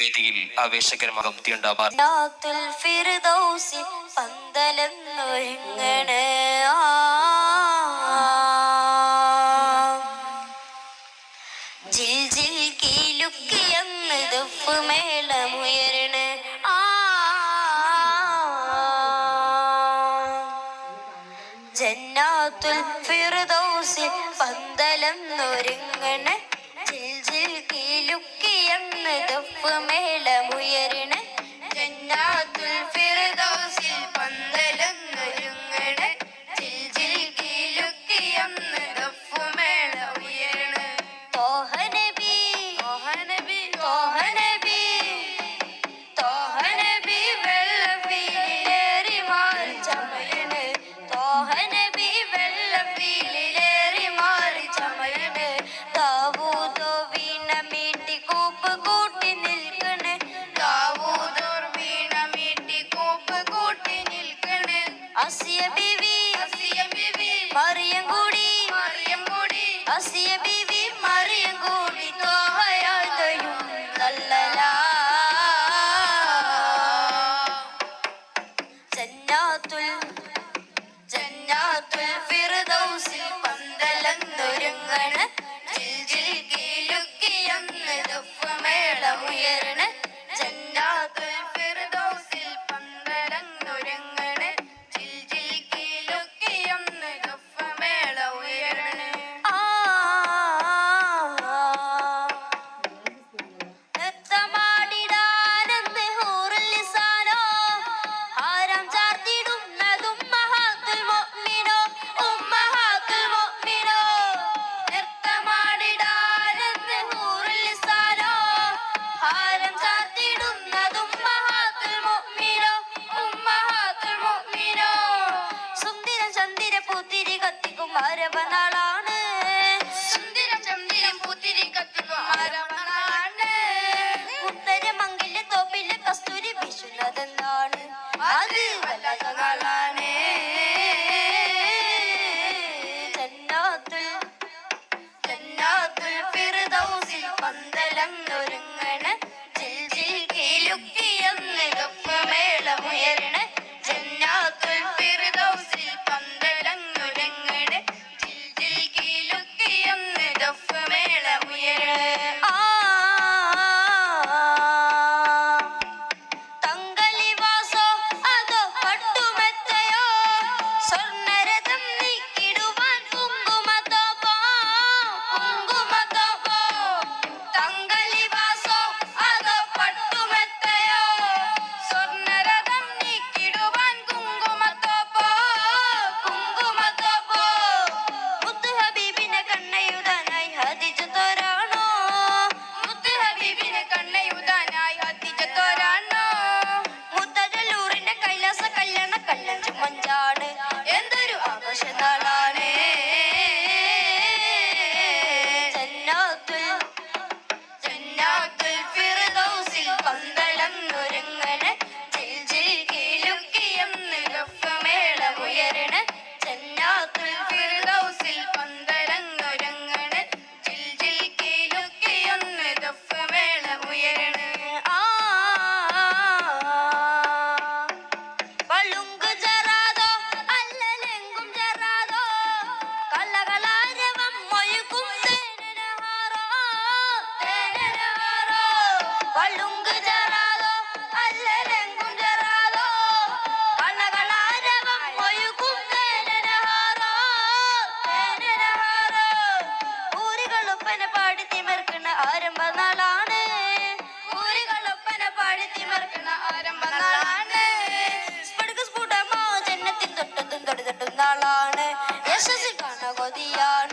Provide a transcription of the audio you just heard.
വേദിയിൽ ആവേശകരമാകും തീണ്ടാവാറുണ്ട് ജന്നാത്തുൽ ജിൽ ജിൽ നൊരുങ്ങണേ ദഫ് ആ. അസിയ ബിവി അസിയ ബിവി മറിയം കൂടി മറിയം കൂടി. ബിവി മറിയം കൂടി ജന്നാത്തുൽ ജന്നാത്തുൽ ഫി പൂത്തിരി കത്തിക്കും മരവനാളാണ് സുന്ദര ചന്ദ്രൻ പൂത്തിരി കത്തിക്കും മരവനാളാണ് ഉത്തരമംഗിലെ തോപ്പിലെ കസ്തൂരി വിശുന്നതെന്നാണ് അത് വല്ലാത്ത നാളാണ് ജന്നാത്തുൽ ജന്നാത്തുൽ ഫിർദൗസിൽ പന്തലങ്ങൊരുങ്ങണ ജിൽ ജിൽ കീലുക്കിയെന്ന് അനത്തി മറക്കുന്ന ആരം വന്നാളാണ്. സ്ഫുടമോ ജന്നത്തിൽ തൊട്ടതും തൊടുതൊട്ടും നാളാണ്. യശസ് കാണ കൊതിയാണ്.